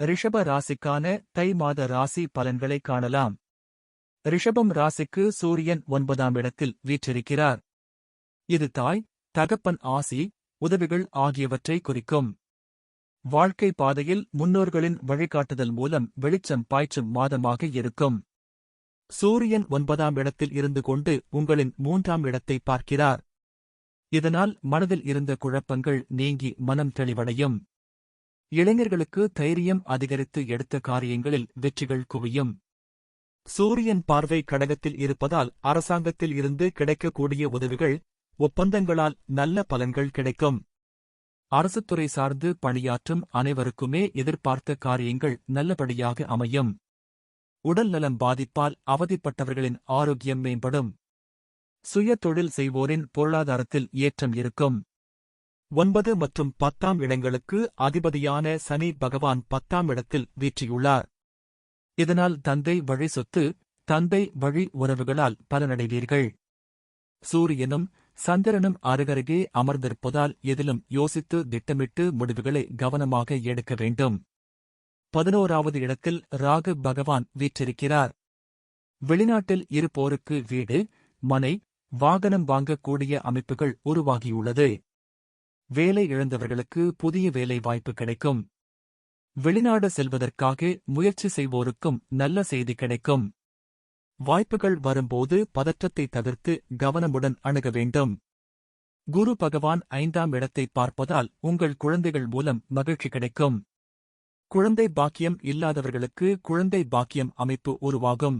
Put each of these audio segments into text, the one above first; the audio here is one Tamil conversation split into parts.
ரிஷப ராசிக்கான தை மாத ராசி பலன்களை காணலாம். ரிஷபம் ராசிக்கு சூரியன் ஒன்பதாம் இடத்தில் வீற்றிருக்கிறார். இது தாய் தகப்பன் ஆசி உதவிகள் ஆகியவற்றை குறிக்கும். வாழ்க்கை பாதையில் முன்னோர்களின் வழிகாட்டுதல் மூலம் வெளிச்சம் பாய்ச்சும் மாதமாக இருக்கும். சூரியன் ஒன்பதாம் இடத்தில் இருந்து கொண்டு உங்களின் மூன்றாம் இடத்தை பார்க்கிறார். இதனால் மனதில் இருந்த குழப்பங்கள் நீங்கி மனம் தெளிவடையும். இளைஞர்களுக்கு தைரியம் அதிகரித்து எடுத்த காரியங்களில் வெற்றிகள் குவியும். சூரியன் பார்வை கடகத்தில் இருப்பதால் அரசாங்கத்தில் இருந்து கிடைக்கக்கூடிய உதவிகள் ஒப்பந்தங்களால் நல்ல பலன்கள் கிடைக்கும். அரசுத்துறை சார்ந்து பணியாற்றும் அனைவருக்குமே எதிர்பார்த்த காரியங்கள் நல்லபடியாக அமையும். உடல்நலம் பாதிப்பால் அவதிப்பட்டவர்களின் ஆரோக்கியம் மேம்படும். சுய தொழில் செய்வோரின் பொருளாதாரத்தில் ஏற்றம் இருக்கும். ஒன்பது மற்றும் பத்தாம் இடங்களுக்கு அதிபதியான சனி பகவான் பத்தாம் இடத்தில் வீற்றியுள்ளார். இதனால் தந்தை வழி சொத்து தந்தை வழி உறவுகளால் பலனடைவீர்கள். சூரியனும் சந்திரனும் அருகருகே அமர்ந்திருப்பதால் எதிலும் யோசித்து திட்டமிட்டு முடிவுகளை கவனமாக எடுக்க வேண்டும். பதினோராவது இடத்தில் ராகு பகவான் வீற்றிருக்கிறார். வெளிநாட்டில் இருப்போருக்கு வீடு மனை வாகனம் வாங்கக்கூடிய அமைப்புகள் உருவாகியுள்ளது. வேலை இழந்தவர்களுக்கு புதிய வேலை வாய்ப்பு கிடைக்கும். வெளிநாடு செல்வதற்காக முயற்சி செய்வோருக்கும் நல்ல செய்தி கிடைக்கும். வாய்ப்புகள் வரும்போது பதற்றத்தை தவிர்த்து கவனமுடன் அணுக வேண்டும். குரு பகவான் ஐந்தாம் இடத்தை பார்ப்பதால் உங்கள் குழந்தைகள் மூலம் மகிழ்ச்சி கிடைக்கும். குழந்தை பாக்கியம் இல்லாதவர்களுக்கு குழந்தை பாக்கியம் அமைப்பு உருவாகும்.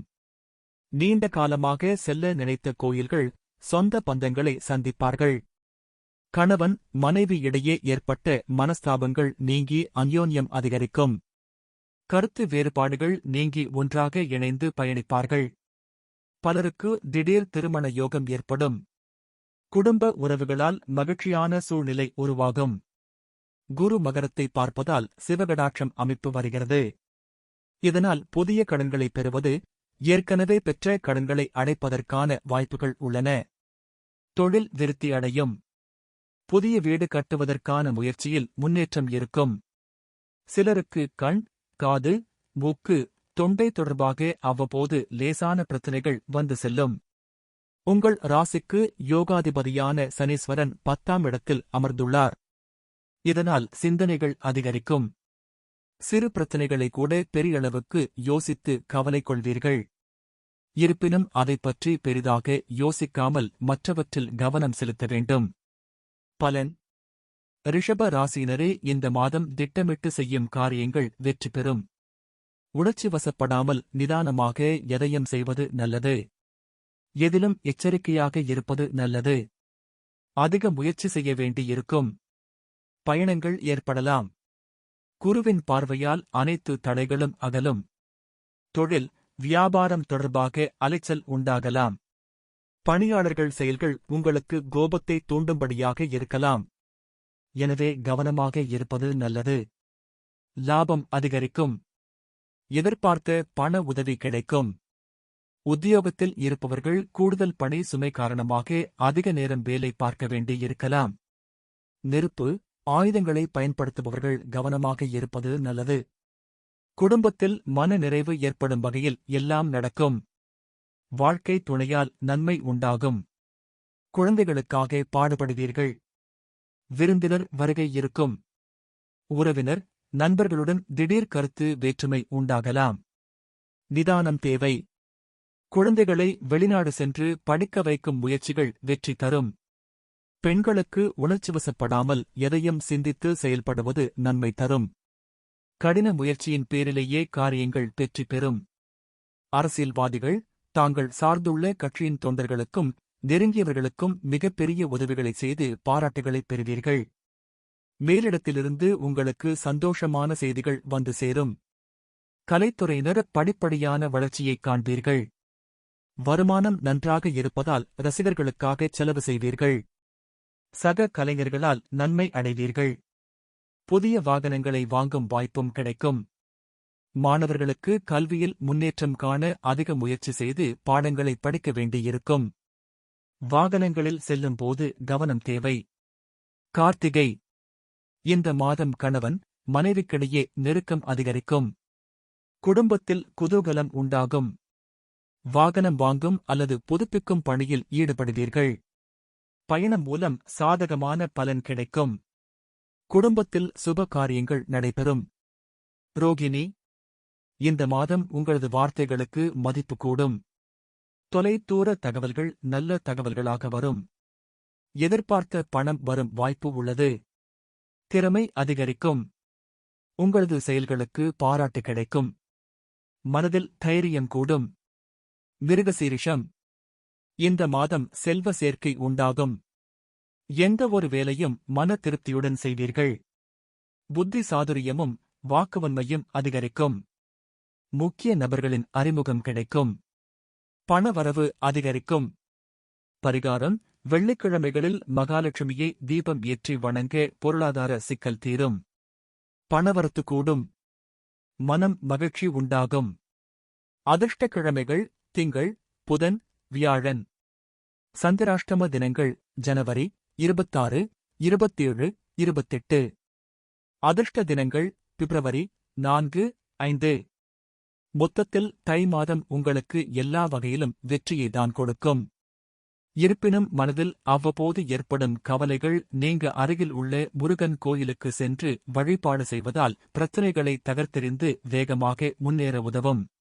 நீண்ட காலமாக செல்ல நினைத்த கோயில்கள் சொந்த பந்தங்களை சந்திப்பார்கள். கணவன் மனைவி இடையே ஏற்பட்ட மனஸ்தாபங்கள் நீங்கி அந்யோன்யம் அதிகரிக்கும். கருத்து வேறுபாடுகள் நீங்கி ஒன்றாக இணைந்து பயணிப்பார்கள். பலருக்கு திடீர் திருமண யோகம் ஏற்படும். குடும்ப உறவுகளால் மகிழ்ச்சியான சூழ்நிலை உருவாகும். குரு மகரத்தை பார்ப்பதால் சிவகடாட்சம் அமைப்பு வருகிறது. இதனால் புதிய கடன்களை பெறுவது ஏற்கனவே பெற்ற கடன்களை அடைப்பதற்கான வாய்ப்புகள் உள்ளன. தொழில் விருத்தி அடையும். புதிய வீடு கட்டுவதற்கான முயற்சியில் முன்னேற்றம் இருக்கும். சிலருக்கு கண் காது மூக்கு தொண்டை தொடர்பாக அவ்வப்போது லேசான பிரச்சனைகள் வந்து செல்லும். உங்கள் ராசிக்கு யோகாதிபதியான சனீஸ்வரன் பத்தாம் இடத்தில் அமர்ந்துள்ளார். இதனால் சிந்தனைகள் அதிகரிக்கும். சிறு பிரச்சனைகளை கூட பெரிய அளவுக்கு யோசித்து கவலை கொள்வீர்கள். இருப்பினும் அதைப் பற்றி பெரிதாக யோசிக்காமல் மற்றவற்றில் கவனம் செலுத்த வேண்டும். பலன். ரிஷப ராசியினரே இந்த மாதம் திட்டமிட்டு செய்யும் காரியங்கள் வெற்றி பெறும். உணர்ச்சி வசப்படாமல் நிதானமாக எதையும் செய்வது நல்லது. எதிலும் எச்சரிக்கையாக இருப்பது நல்லது. அதிக முயற்சி செய்ய வேண்டியிருக்கும். பயணங்கள் ஏற்படலாம். குருவின் பார்வையால் அனைத்து தடைகளும் அகலும். தொழில் வியாபாரம் தொடர்பாக அலைச்சல் உண்டாகலாம். பணியாளர்கள் செயல்கள் உங்களுக்கு கோபத்தை தூண்டும்படியாக இருக்கலாம். எனவே கவனமாக இருப்பது நல்லது. லாபம் அதிகரிக்கும். எதிர்பார்த்த பண உதவி கிடைக்கும். உத்தியோகத்தில் இருப்பவர்கள் கூடுதல் பணி சுமை காரணமாக அதிக நேரம் வேலை பார்க்க வேண்டியிருக்கலாம் நெருப்பு ஆயுதங்களை பயன்படுத்துபவர்கள் கவனமாக இருப்பது நல்லது. குடும்பத்தில் மன நிறைவு ஏற்படும் வகையில் எல்லாம் நடக்கும். வாழ்க்கை துணையால் நன்மை உண்டாகும். குழந்தைகளுக்காக பாடுபடுவீர்கள். விருந்தினர் வருகை இருக்கும். உறவினர் நண்பர்களுடன் திடீர் கருத்து வேற்றுமை உண்டாகலாம். நிதானம் தேவை. குழந்தைகளை வெளிநாடு சென்று படிக்க வைக்கும் முயற்சிகள் வெற்றி தரும். பெண்களுக்கு உணர்ச்சிவசப்படாமல் எதையும் சிந்தித்து செயல்படுவது நன்மை தரும். கடின முயற்சியின் பேரிலேயே காரியங்கள் வெற்றி பெறும். அரசியல்வாதிகள் தாங்கள் சார்ந்துள்ள கட்சியின் தொண்டர்களுக்கும் நெருங்கியவர்களுக்கும் மிகப்பெரிய உதவிகளை செய்து பாராட்டுகளைப் பெறுவீர்கள். மேலிடத்திலிருந்து உங்களுக்கு சந்தோஷமான செய்திகள் வந்து சேரும். கலைத்துறையினர் படிப்படியான வளர்ச்சியைக் காண்பீர்கள். வருமானம் நன்றாக இருப்பதால் ரசிகர்களுக்காக செலவு செய்வீர்கள். சக கலைஞர்களால் நன்மை அடைவீர்கள். புதிய வாகனங்களை வாங்கும் வாய்ப்பும் கிடைக்கும். மாணவர்களுக்கு கல்வியில் முன்னேற்றம் காண அதிக முயற்சி செய்து பாடங்களை படிக்க வேண்டியிருக்கும். வாகனங்களில் செல்லும்போது கவனம் தேவை. கார்த்திகை. இந்த மாதம் கணவன் மனைவிக்கிடையே நெருக்கம் அதிகரிக்கும். குடும்பத்தில் குதூகலம் உண்டாகும். வாகனம் வாங்கும் அல்லது புதுப்பிக்கும் பணியில் ஈடுபடுவீர்கள். பயணம் மூலம் சாதகமான பலன் கிடைக்கும். குடும்பத்தில் சுப காரியங்கள் நடைபெறும். ரோகிணி. இந்த மாதம் உங்களது வார்த்தைகளுக்கு மதிப்பு கூடும். தொலைதூர தகவல்கள் நல்ல தகவல்களாக வரும். எதிர்பார்த்த பணம் வரும் வாய்ப்பு உள்ளது. திறமை அதிகரிக்கும். உங்களது செயல்களுக்கு பாராட்டு கிடைக்கும். மனதில் தைரியம் கூடும். மிருகசீரிஷம். இந்த மாதம் செல்வ சேர்க்கை உண்டாகும். எந்த ஒரு வேலையும் மன திருப்தியுடன் செய்வீர்கள். புத்தி சாதுரியமும் வாக்குவன்மையும் அதிகரிக்கும். முக்கிய நபர்களின் அறிமுகம் கிடைக்கும். பணவரவு அதிகரிக்கும். பரிகாரம் வெள்ளிக்கிழமைகளில் மகாலட்சுமியை தீபம் ஏற்றி வணங்க பொருளாதார சிக்கல் தீரும். பணவரத்து கூடும். மனம் மகிழ்ச்சி உண்டாகும். அதிர்ஷ்ட கிழமைகள் திங்கள் புதன் வியாழன். சந்திராஷ்டம தினங்கள் ஜனவரி இருபத்தாறு இருபத்தேழு இருபத்தெட்டு. அதிர்ஷ்ட தினங்கள் பிப்ரவரி நான்கு ஐந்து. மொத்தத்தில் தை மாதம் உங்களுக்கு எல்லா வகையிலும் வெற்றியை தான் கொடுக்கும். இருப்பினும் மனதில் அவ்வப்போது ஏற்படும் கவலைகள் நீங்க அருகில் உள்ள முருகன் கோயிலுக்கு சென்று வழிபாடு செய்வதால் பிரச்சனைகளை தகர்த்தெறிந்து வேகமாக முன்னேற உதவும்.